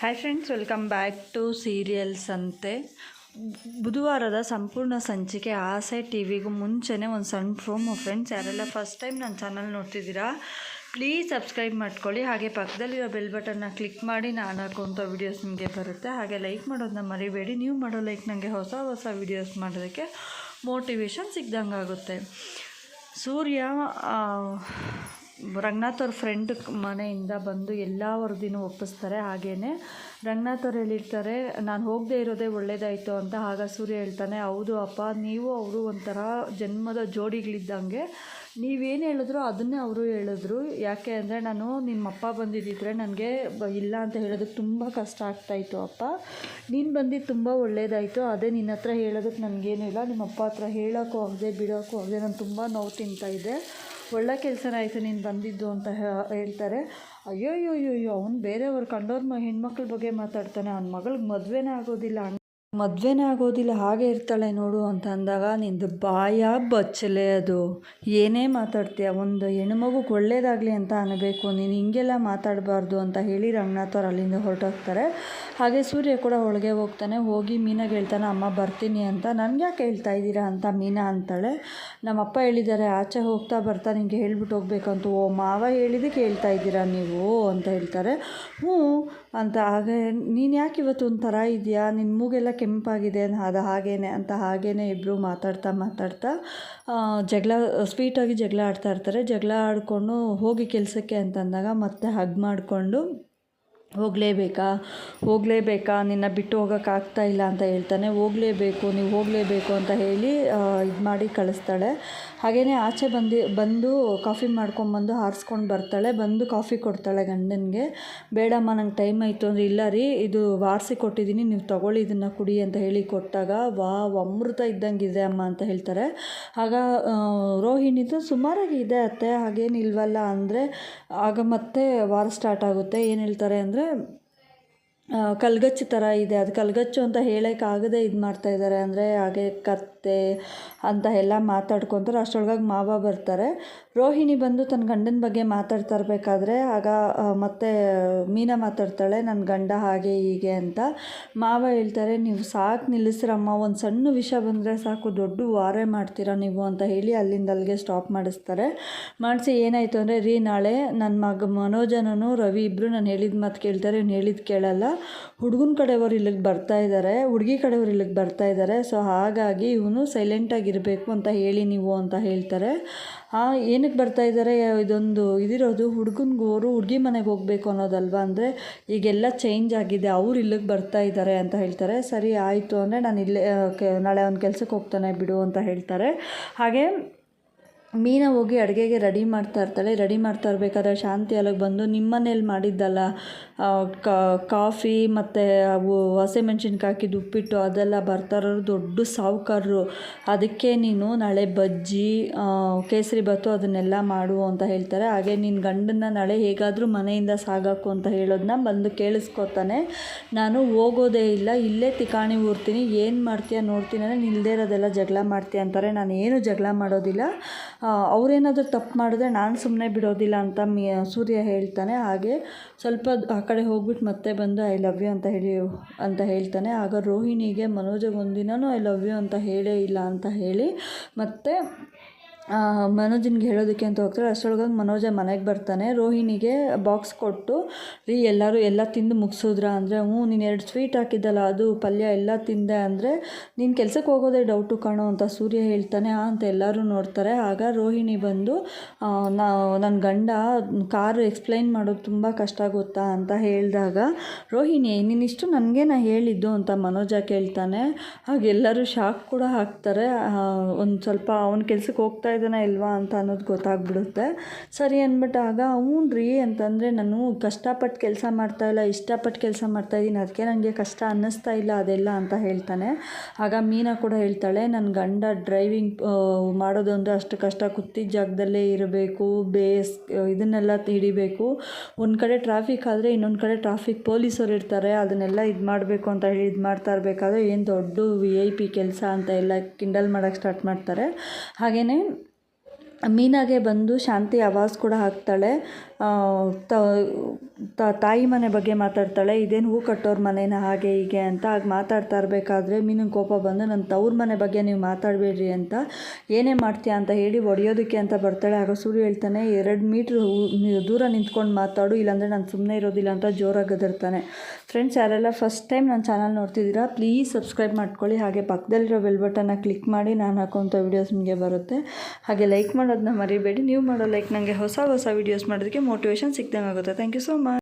Hi friends welcome back to serials ಅಂತೆ ಬುಧವಾರದ ಸಂಪೂರ್ಣ ಸಂಚಿಕೆ ಆಸೆ ಟಿ ವಿಗೂ ಮುಂಚೆನೇ ಒಂದು ಸಣ್ಣ ಪ್ರೋಮೋ ಫ್ರೆಂಡ್ಸ್ ಯಾರೆಲ್ಲ ಫಸ್ಟ್ ಟೈಮ್ ನನ್ನ ಚಾನಲ್ ನೋಡ್ತಿದ್ದೀರಾ ಪ್ಲೀಸ್ ಸಬ್ಸ್ಕ್ರೈಬ್ ಮಾಡ್ಕೊಳ್ಳಿ. ಹಾಗೆ ಪಕ್ಕದಲ್ಲಿರೋ ಬೆಲ್ ಬಟನ್ನ ಕ್ಲಿಕ್ ಮಾಡಿ ನಾನು ಹಾಕೋಂಥ ವೀಡಿಯೋಸ್ ನಿಮಗೆ ಬರುತ್ತೆ. ಹಾಗೆ ಲೈಕ್ ಮಾಡೋದನ್ನ ಮರಿಬೇಡಿ. ನೀವು ಮಾಡೋ ಲೈಕ್ ನನಗೆ ಹೊಸ ಹೊಸ ವೀಡಿಯೋಸ್ ಮಾಡೋದಕ್ಕೆ ಮೋಟಿವೇಶನ್ ಸಿಗ್ದಂಗೆ ಆಗುತ್ತೆ ಸೂರ್ಯ ರಂಗನಾಥ್ ಅವ್ರ ಫ್ರೆಂಡ್ ಮನೆಯಿಂದ ಬಂದು ಎಲ್ಲ ವರದಿನೂ ಒಪ್ಪಿಸ್ತಾರೆ ಹಾಗೇ ರಂಗನಾಥ್ ಅವ್ರು ಹೇಳಿರ್ತಾರೆ, ನಾನು ಹೋಗದೆ ಇರೋದೇ ಒಳ್ಳೇದಾಯಿತು ಅಂತ ಆಗ ಸೂರ್ಯ ಹೇಳ್ತಾನೆ, ಹೌದು ಅಪ್ಪ, ನೀವು ಅವರು ಒಂಥರ ಜನ್ಮದ ಜೋಡಿಗಳಿದ್ದಂಗೆ, ನೀವೇನು ಹೇಳಿದ್ರು ಅದನ್ನೇ ಅವರು ಹೇಳಿದ್ರು. ಯಾಕೆ ಅಂದರೆ ನಾನು ನಿಮ್ಮಪ್ಪ ಬಂದಿದ್ದಿದ್ರೆ ನನಗೆ ಇಲ್ಲ ಅಂತ ಹೇಳೋದಕ್ಕೆ ತುಂಬ ಕಷ್ಟ ಆಗ್ತಾಯಿತ್ತು ಅಪ್ಪ. ನೀನು ಬಂದಿದ್ದು ತುಂಬ ಒಳ್ಳೇದಾಯಿತು, ಅದೇ ನಿನ್ನ ಹತ್ರ ಹೇಳೋದಕ್ಕೆ ನನಗೇನು ಇಲ್ಲ. ನಿಮ್ಮಪ್ಪ ಹತ್ರ ಹೇಳೋಕ್ಕೂ ಆಗದೆ, ಬಿಡೋಕ್ಕೂ ಆಗದೆ ನಾನು ತುಂಬ ನೋವು ತಿಂತಾ ಇದ್ದೆ ಒಳ್ಳೆ ಕೆಲಸ ಆಯಿತು, ನೀನು ಬಂದಿದ್ದು ಅಂತ ಹೇಳ್ತಾರೆ. ಅಯ್ಯೋ ಅಯ್ಯೋ ಅಯ್ಯೋ ಅವ್ನು ಬೇರೆಯವ್ರು ಕಂಡೋರ್ ಮ, ಹೆಣ್ಮಕ್ಳ ಬಗ್ಗೆ ಮಾತಾಡ್ತಾನೆ. ಅವ್ನ ಮಗಳಿಗೆ ಮದುವೆನೇ ಆಗೋದಿಲ್ಲ. ಮದುವೆನೇ ಆಗೋದಿಲ್ಲ, ಹಾಗೆ ಇರ್ತಾಳೆ ನೋಡು ಅಂತ ಅಂದಾಗ ನಿಂದು ಬಾಯ ಬಚ್ಚಲೆ ಅದು. ಏನೇ ಮಾತಾಡ್ತೀಯ, ಒಂದು ಹೆಣ್ಮಗುಗೆ ಒಳ್ಳೇದಾಗಲಿ ಅಂತ ಅನ್ನಬೇಕು ನೀನು ಹಿಂಗೆಲ್ಲ ಮಾತಾಡಬಾರ್ದು ಅಂತ ಹೇಳಿ ರಂಗನಾಥ್ ಅವ್ರು ಅಲ್ಲಿಂದ ಹೊರಟೋಗ್ತಾರೆ. ಹಾಗೆ ಸೂರ್ಯ ಕೂಡ ಒಳಗೆ ಹೋಗ್ತಾನೆ, ಹೋಗಿ ಮೀನಾಗೆ ಹೇಳ್ತಾನೆ ಅಮ್ಮ, ಬರ್ತೀನಿ ಅಂತ. ನನಗೆ ಯಾಕೆ ಹೇಳ್ತಾ ಇದ್ದೀರಾ ಅಂತ ಮೀನಾ ಅಂತಾಳೆ. ನಮ್ಮಪ್ಪ ಹೇಳಿದ್ದಾರೆ, ಆಚೆ ಹೋಗ್ತಾ ಬರ್ತಾ ನಿಂಗೆ ಹೇಳ್ಬಿಟ್ಟು ಹೋಗ್ಬೇಕಂತ. ಓ, ಮಾವ ಹೇಳಿದ್ದಕ್ಕೆ ಹೇಳ್ತಾ ಇದ್ದೀರಾ ನೀವು? ಅಂತ ಹೇಳ್ತಾರೆ. ಹ್ಞೂ ಅಂತ. ಹಾಗೆ ನೀನು ಯಾಕೆ ಇವತ್ತು ಒಂಥರ ಇದೆಯಾ? ನಿನ್ನ ಮೂಗೆಲ್ಲ ಕೆಂಪಾಗಿದೆ ಅದು ಹಾಗೇನೆ ಅಂತ ಹಾಗೇ ಇಬ್ಬರು ಮಾತಾಡ್ತಾ ಮಾತಾಡ್ತಾ ಜಗಳ, ಸ್ವೀಟಾಗಿ ಜಗಳ ಆಡ್ತಾ ಇರ್ತಾರೆ. ಜಗಳ ಆಡಿಕೊಂಡು ಹೋಗಿ ಕೆಲಸಕ್ಕೆ ಅಂತಂದಾಗ ಮತ್ತೆ ಹಗ್ ಮಾಡಿಕೊಂಡು ಹೋಗಲೇಬೇಕಾ? ಹೋಗಲೇಬೇಕಾ? ನಿನ್ನ ಬಿಟ್ಟು ಹೋಗೋಕ್ಕಾಗ್ತಾ ಇಲ್ಲ ಅಂತ ಹೇಳ್ತಾನೆ. ಹೋಗಲೇಬೇಕು, ನೀವು ಹೋಗಲೇಬೇಕು ಅಂತ ಹೇಳಿ ಇದು ಮಾಡಿ ಕಳಿಸ್ತಾಳೆ. ಹಾಗೆಯೇ ಆಚೆ ಬಂದು ಬಂದು ಕಾಫಿ ಮಾಡ್ಕೊಂಬಂದು ಹಾರಿಸ್ಕೊಂಡು ಬರ್ತಾಳೆ. ಬಂದು ಕಾಫಿ ಕೊಡ್ತಾಳೆ ಗಂಡನಿಗೆ. ಬೇಡಮ್ಮ, ನಂಗೆ ಟೈಮ್ ಆಯಿತು ಅಂದರೆ ಇಲ್ಲ ರೀ, ಇದು ವಾರಿಸಿ ಕೊಟ್ಟಿದ್ದೀನಿ, ನೀವು ತಗೊಳ್ಳಿ ಇದನ್ನು ಕುಡಿ ಅಂತ ಹೇಳಿ ಕೊಟ್ಟಾಗ ವಾ ಅಮೃತ ಇದ್ದಂಗೆ ಇದೆ ಅಮ್ಮ ಅಂತ ಹೇಳ್ತಾರೆ. ಆಗ ರೋಹಿಣಿದು ಸುಮಾರಾಗಿ ಇದೆ ಅತ್ತೆ. ಹಾಗೇನಿಲ್ವಲ್ಲ ಅಂದರೆ, ಆಗ ಮತ್ತೆ ವಾರ ಸ್ಟಾರ್ಟ್ ಆಗುತ್ತೆ. ಏನು ಹೇಳ್ತಾರೆ ಅಂದರೆ Problem. ಕಲ್ಗಚ್ಚು ಥರ ಇದೆ. ಅದು ಕಲ್ಗಚ್ಚು ಅಂತ ಹೇಳೋಕ್ಕಾಗದೆ ಇದು ಮಾಡ್ತಾ ಇದ್ದಾರೆ ಅಂದರೆ ಹಾಗೆ ಕತ್ತೆ ಅಂತ ಎಲ್ಲ ಮಾತಾಡ್ಕೊತಾರೆ ಅಷ್ಟರೊಳಗಾಗಿ ಮಾವ ಬರ್ತಾರೆ. ರೋಹಿಣಿ ಬಂದು ತನ್ನ ಗಂಡನ ಬಗ್ಗೆ ಮಾತಾಡ್ತಾ ಇರಬೇಕಾದ್ರೆ ಆಗ ಮತ್ತೆ ಮೀನಾ ಮಾತಾಡ್ತಾಳೆ. ನನ್ನ ಗಂಡ ಹಾಗೆ ಹೀಗೆ ಅಂತ ಮಾವ ಹೇಳ್ತಾರೆ, ನೀವು ಸಾಕು ನಿಲ್ಲಿಸ್ರಮ್ಮ. ಒಂದು ಸಣ್ಣ ವಿಷಯ ಬಂದರೆ ಸಾಕು. ದೊಡ್ಡ ವಾರೆ ಮಾಡ್ತೀರಾ ನೀವು? ಅಂತ ಹೇಳಿ ಅಲ್ಲಿಂದ ಅಲ್ಲಿಗೆ ಸ್ಟಾಪ್ ಮಾಡಿಸ್ತಾರೆ. ಮಾಡಿಸಿ ಏನಾಯಿತು ಅಂದರೆ, ರೀ, ನಾಳೆ ನನ್ನ ಮಗ ಮನೋಜನೂ ರವಿ ಇಬ್ಬರು ನಾನು ಹೇಳಿದ ಮಾತು ಕೇಳ್ತಾರೆ. ಇವ್ನು ಹೇಳಿದ್ದು ಕೇಳಲ್ಲ. ಹುಡುಗನ ಕಡೆಯವರು ಇಲ್ಲಿಗೆ ಬರ್ತಾ ಇದ್ದಾರೆ ಹುಡುಗಿ ಕಡೆಯವರು ಇಲ್ಲಿಗೆ ಬರ್ತಾ ಇದ್ದಾರೆ ಸೊ ಹಾಗಾಗಿ ಇವನು ಸೈಲೆಂಟಾಗಿರಬೇಕು ಅಂತ ಹೇಳಿ ನೀವು ಅಂತ ಹೇಳ್ತಾರೆ. ಏನಕ್ಕೆ ಬರ್ತಾ ಇದ್ದಾರೆ ಇದೊಂದು ಇದಿರೋದು ಹುಡುಗನ್ಗೋರು ಹುಡುಗಿ ಮನೆಗೆ ಹೋಗಬೇಕು ಅನ್ನೋದಲ್ವ? ಅಂದರೆ ಈಗೆಲ್ಲ ಚೇಂಜ್ ಆಗಿದೆ, ಅವ್ರು ಇಲ್ಲಿಗೆ ಬರ್ತಾ ಇದ್ದಾರೆ ಅಂತ ಹೇಳ್ತಾರೆ. ಸರಿ, ಆಯಿತು ಅಂದರೆ ನಾನು ಇಲ್ಲೇ ನಾಳೆ ಅವ್ನ ಕೆಲಸಕ್ಕೆ ಹೋಗ್ತಾನೆ ಬಿಡು ಅಂತ ಹೇಳ್ತಾರೆ. ಹಾಗೆ ಮೀನಾ ಹೋಗಿ ಅಡುಗೆಗೆ ರೆಡಿ ಮಾಡ್ತಾ ಇರ್ತಾಳೆ. ರೆಡಿ ಮಾಡ್ತಾ ಇರ್ಬೇಕಾದ್ರೆ ಶಾಂತಿ ಅಲ್ಲಿಗೆ ಬಂದು ನಿಮ್ಮನೇಲಿ ಮಾಡಿದ್ದಲ್ಲ ಆ, ಕಾ- ಕಾಫಿ ಮತ್ತು ಅವು ಹಸಿಮೆಣ್ಸಿನ್ಕಾಯಿ ಹಾಕಿದ್ದು ಉಪ್ಪಿಟ್ಟು ಅದೆಲ್ಲ ಬರ್ತಾರೋ ದೊಡ್ಡ ಸಾಹುಕಾರರು. ಅದಕ್ಕೆ ನೀನು ನಾಳೆ ಬಜ್ಜಿ ಕೇಸರಿ ಬತ್ತು ಅದನ್ನೆಲ್ಲ ಮಾಡು ಅಂತ ಹೇಳ್ತಾರೆ. ಹಾಗೆ ನಿನ್ನ ಗಂಡನ್ನ ನಾಳೆ ಹೇಗಾದರೂ ಮನೆಯಿಂದ ಸಾಗಾಕು ಅಂತ ಹೇಳೋದನ್ನ ಬಂದು ಕೇಳಿಸ್ಕೊತಾನೆ. ನಾನು ಹೋಗೋದೇ ಇಲ್ಲ ಇಲ್ಲೇ ತಿಕಾಣಿ ಊರ್ತೀನಿ. ಏನು ಮಾಡ್ತೀಯ ನೋಡ್ತೀನಿ ಅಂದರೆ ನಿಲ್ದೇ ಇರೋದೆಲ್ಲ ಜಗಳ ಮಾಡ್ತೀಯ ಅಂತಾರೆ. ನಾನು ಏನು ಜಗಳ ಮಾಡೋದಿಲ್ಲ. ಅವ್ರೇನಾದರೂ ತಪ್ಪು ಮಾಡಿದ್ರೆ ನಾನು ಸುಮ್ಮನೆ ಬಿಡೋದಿಲ್ಲ ಅಂತ ಸೂರ್ಯ ಹೇಳ್ತಾನೆ. ಹಾಗೆ ಸ್ವಲ್ಪ ಆ ಕಡೆ ಹೋಗ್ಬಿಟ್ಟು ಮತ್ತೆ ಬಂದು ಐ ಲವ್ ಯು ಅಂತ ಹೇಳಿ, ಅಂತ ಹೇಳ್ತಾನೆ. ಆಗ ರೋಹಿಣಿಗೆ ಮನೋಜಗೆ ಒಂದಿನವೂ ಐ ಲವ್ ಯು ಅಂತ ಹೇಳೇ ಇಲ್ಲ ಅಂತ ಹೇಳಿ ಮತ್ತೆ ಮನೋಜನ್ಗೆ ಹೇಳೋದಕ್ಕೆ ಅಂತ ಹೋಗ್ತಾರೆ, ಅಷ್ಟರೊಳಗಾಗಿ ಮನೋಜ ಮನೆಗೆ ಬರ್ತಾನೆ. ರೋಹಿಣಿಗೆ ಬಾಕ್ಸ್ ಕೊಟ್ಟು, ರೀ ಎಲ್ಲರೂ ಎಲ್ಲ ತಿಂದು ಮುಗಿಸಿದ್ರ ಅಂದರೆ, ಹ್ಞೂ, ನೀನು ಎರಡು ಸ್ವೀಟ್ ಹಾಕಿದ್ದಲ್ಲ, ಅದು ಪಲ್ಯ ಎಲ್ಲ ತಿಂದೆ ಅಂದರೆ, ನೀನು ಕೆಲಸಕ್ಕೆ ಹೋಗೋದೇ ಡೌಟು ಕಾಣೋ ಅಂತ ಸೂರ್ಯ ಹೇಳ್ತಾನೆ. ಅಂತ ಎಲ್ಲರೂ ನೋಡ್ತಾರೆ. ಆಗ ರೋಹಿಣಿ ಬಂದು ನನ್ನ ಗಂಡ ಕಾರು ಎಕ್ಸ್ಪ್ಲೈನ್ ಮಾಡೋದು ತುಂಬ ಕಷ್ಟ ಗೊತ್ತಾ ಅಂತ ಹೇಳಿದಾಗ, ರೋಹಿಣಿ ನೀನಿಷ್ಟು ನನಗೆ ನಾ ಹೇಳಿದ್ದು? ಅಂತ ಮನೋಜ ಕೇಳ್ತಾನೆ. ಹಾಗೆಲ್ಲರೂ ಶಾಕ್ ಕೂಡ ಹಾಕ್ತಾರೆ. ಒಂದು ಸ್ವಲ್ಪ ಅವನ ಕೆಲಸಕ್ಕೆ ಹೋಗ್ತಾ ಇದ್ದಾನ ಇಲ್ವಾ ಅಂತ ಅನ್ನೋದು ಗೊತ್ತಾಗ್ಬಿಡುತ್ತೆ. ಸರಿ ಅಂದ್ಬಿಟ್ಟು ಆಗ, ಹ್ಞೂ ರೀ, ಅಂತಂದರೆ ನಾನು ಕಷ್ಟಪಟ್ಟು ಕೆಲಸ ಮಾಡ್ತಾ ಇಲ್ಲ ಇಷ್ಟಪಟ್ಟು ಕೆಲಸ ಮಾಡ್ತಾ ಇದ್ದೀನಿ. ಅದಕ್ಕೆ ನನಗೆ ಕಷ್ಟ ಅನ್ನಿಸ್ತಾ ಇಲ್ಲ ಅದೆಲ್ಲ ಅಂತ ಹೇಳ್ತಾನೆ. ಆಗ ಮೀನಾ ಕೂಡ ಹೇಳ್ತಾಳೆ ನನ್ನ ಗಂಡ ಡ್ರೈವಿಂಗ್ ಮಾಡೋದು ಅಂದರೆ ಅಷ್ಟು ಕಷ್ಟ. ಕುತ್ತಿ ಜಾಗದಲ್ಲೇ ಇರಬೇಕು, ಬೇಸ್, ಇದನ್ನೆಲ್ಲ ಹಿಡಿಬೇಕು. ಒಂದು ಕಡೆ ಟ್ರಾಫಿಕ್ ಆದರೆ ಇನ್ನೊಂದು ಕಡೆ ಟ್ರಾಫಿಕ್ ಪೊಲೀಸರು ಇರ್ತಾರೆ. ಅದನ್ನೆಲ್ಲ ಇದು ಮಾಡಬೇಕು ಅಂತ ಹೇಳಿ ಇದು ಮಾಡ್ತಾ ಇರಬೇಕಾದ್ರೆ ಏನು ದೊಡ್ಡ ವಿ ಐ ಪಿ ಕೆಲಸ ಅಂತ ಎಲ್ಲ ಕಿಂಡಲ್ ಮಾಡೋಕ್ಕೆ ಸ್ಟಾರ್ಟ್ ಮಾಡ್ತಾರೆ. ಹಾಗೆಯೇ ಮೀನಾಗೆ ಬಂದು ಶಾಂತಿ ಆವಾಜ್ ಕೂಡ ಹಾಕ್ತಾಳೆ. ತಾಯಿ ಮನೆ ಬಗ್ಗೆ ಮಾತಾಡ್ತಾಳೆ, ಇದೇನು ಹೂ ಕಟ್ಟೋರ ಮನೇನ ಹಾಗೆ ಹೀಗೆ ಅಂತ ಆಗ ಮಾತಾಡ್ತಾ ಇರಬೇಕಾದ್ರೆ ಮೀನಿನ ಕೋಪ ಬಂದು ನನ್ನ ತವ್ರ ಮನೆ ಬಗ್ಗೆ ನೀವು ಮಾತಾಡಬೇಡ್ರಿ ಅಂತ, ಏನೇ ಮಾಡ್ತೀಯಾ ಅಂತ ಹೇಳಿ ಹೊಡೆಯೋದಕ್ಕೆ ಅಂತ ಬರ್ತಾಳೆ. ಆಗ ಸೂರ್ಯ ಹೇಳ್ತಾನೆ, ಎರಡು ಮೀಟ್ರ್ ದೂರ ನಿಂತ್ಕೊಂಡು ಮಾತಾಡು, ಇಲ್ಲಾಂದರೆ ನಾನು ಸುಮ್ಮನೆ ಇರೋದಿಲ್ಲ ಅಂತ ಜೋರಾಗಿ ಗದರ್ತಾನೆ. ಫ್ರೆಂಡ್ಸ್ ಯಾರೆಲ್ಲ ಫಸ್ಟ್ ಟೈಮ್ ನನ್ನ ಚಾನಲ್ ನೋಡ್ತಿದ್ದೀರಾ ಪ್ಲೀಸ್ ಸಬ್ಸ್ಕ್ರೈಬ್ ಮಾಡ್ಕೊಳ್ಳಿ. ಹಾಗೆ ಪಕ್ಕದಲ್ಲಿರೋ ಬೆಲ್ ಬಟನ್ನ ಕ್ಲಿಕ್ ಮಾಡಿ, ನಾನು ಹಾಕೋಂಥ ವೀಡಿಯೋಸ್ ನಿಮಗೆ ಬರುತ್ತೆ. ಹಾಗೆ ಲೈಕ್ ಮಾಡೋದನ್ನ ಮರಿಬೇಡಿ. ನೀವು ಮಾಡೋ ಲೈಕ್ ನನಗೆ ಹೊಸ ಹೊಸ ವೀಡಿಯೋಸ್ ಮಾಡೋದಕ್ಕೆ ಮೋಟಿವೇಶನ್ ಸಿಕ್ದಂಗೆ ಆಗುತ್ತೆ ಥ್ಯಾಂಕ್ ಯು ಸೋ ಮಚ್